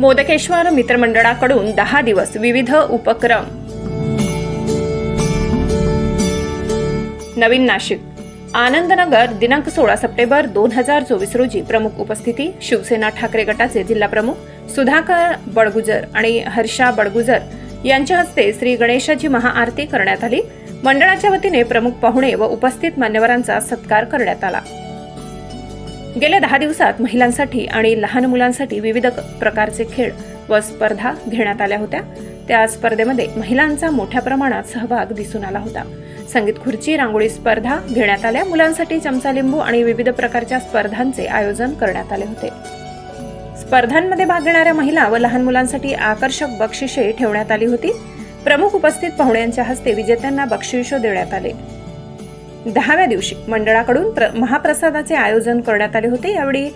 मोदकेश्वर मित्रमंडळाकडून दहा दिवस विविध उपक्रम. नवीन नाशिक. आनंदनगर दिनांक सोळा सप्टेंबर दोन हजार चोवीस रोजी प्रमुख उपस्थिती शिवसेना ठाकरे गटाचे जिल्हा प्रमुख सुधाकर बडगुजर आणि हर्षा बडगुजर यांच्या हस्ते श्री गणेशाची महाआरती करण्यात आली. मंडळाच्या वतीने प्रमुख पाहुणे व उपस्थित मान्यवरांचा सत्कार करण्यात आला. गेल्या दहा दिवसात महिलांसाठी आणि लहान मुलांसाठी विविध प्रकारचे खेळ व स्पर्धा घेण्यात आल्या होत्या. त्या स्पर्धेमध्ये महिलांचा मोठ्या प्रमाणात सहभाग दिसून आला होता. संगीत खुर्ची रांगोळी स्पर्धा घेण्यात आल्या. मुलांसाठी चमचा लिंबू आणि विविध प्रकारच्या स्पर्धांचे आयोजन करण्यात आले होते. स्पर्धांमध्ये भाग घेणाऱ्या महिला व लहान मुलांसाठी आकर्षक बक्षिसे ठेवण्यात आली होती. प्रमुख उपस्थित पाहुण्यांच्या हस्ते विजेत्यांना बक्षिसं देण्यात आले. दहाव्या दिवशी मंडळाकडून प्र- महाप्रसादाचे आयोजन करण्यात आले होते. यावेळी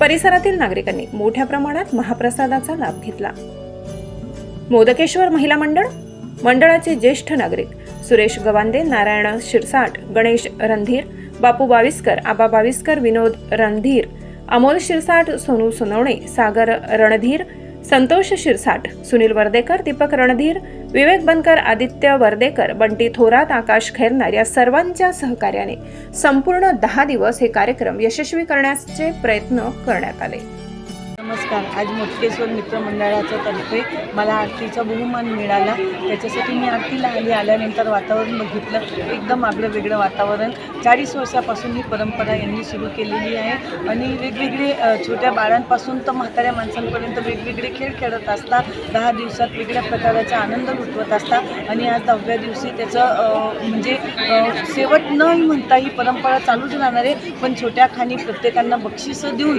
परिसरातील नागरिकांनी मोठ्या प्रमाणात महाप्रसादाचा लाभ घेतला. मोदकेश्वर महिला मंडळ मंडळाचे ज्येष्ठ नागरिक सुरेश गवांदे नारायण शिरसाट गणेश रणधीर बापू बाविस्कर आबा बाविस्कर विनोद रणधीर अमोल शिरसाट सोनू सोनवणे सागर रणधीर संतोष शिरसाट सुनील वर्देकर दीपक रणधीर विवेक बनकर आदित्य वर्देकर बंटी थोरात आकाश खैरनार या सर्वांच्या सहकार्याने संपूर्ण दहा दिवस हे कार्यक्रम यशस्वी करण्याचे प्रयत्न करण्यात आले. नमस्कार. आज मोटकेश्वर मित्र मंडळाच्या तर्फे मला आरतीचा बहुमान मिळाला. त्याच्यासाठी मी आरतीला आली. आल्यानंतर वातावरण बघितलं. एकदम आगळं वेगळं वातावरण. चाळीस वर्षापासून ही परंपरा यांनी सुरू केलेली आहे. आणि वेगवेगळे छोट्या बाळांपासून तर म्हाताऱ्या माणसांपर्यंत वेगवेगळे खेळ खेळत असतात. दहा दिवसात वेगळ्या प्रकारचा आनंद लुटवत असतात. आणि आज दहाव्या दिवशी त्याचं म्हणजे शेवट न म्हणता ही परंपरा चालूच राहणार आहे. पण छोट्या खाणी प्रत्येकांना बक्षिसं देऊन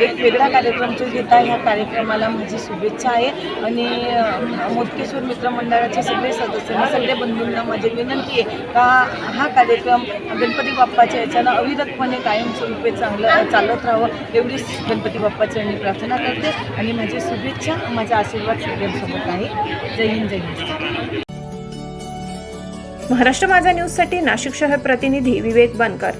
एक वेगळा कार्यक्रम जो घेता ह्या कार्यक्रमाला माझी शुभेच्छा आहे. आणि अ, मोदकेश्वर मित्रमंडळाचे सगळे सदस्यांना सगळ्या बंधूंना माझी विनंती आहे का हा कार्यक्रम गणपती बाप्पाच्या याच्यानं अविरतपणे कायमस्वरूपी चांगलं चालत राहावं एवढीच गणपती बाप्पाची मी प्रार्थना करते. आणि माझी शुभेच्छा माझा आशीर्वाद सगळ्यांसोबत आहे. जय हिंद जय हिंद महाराष्ट्र माझा न्यूजसाठी नाशिक शहर प्रतिनिधी विवेक बनकर.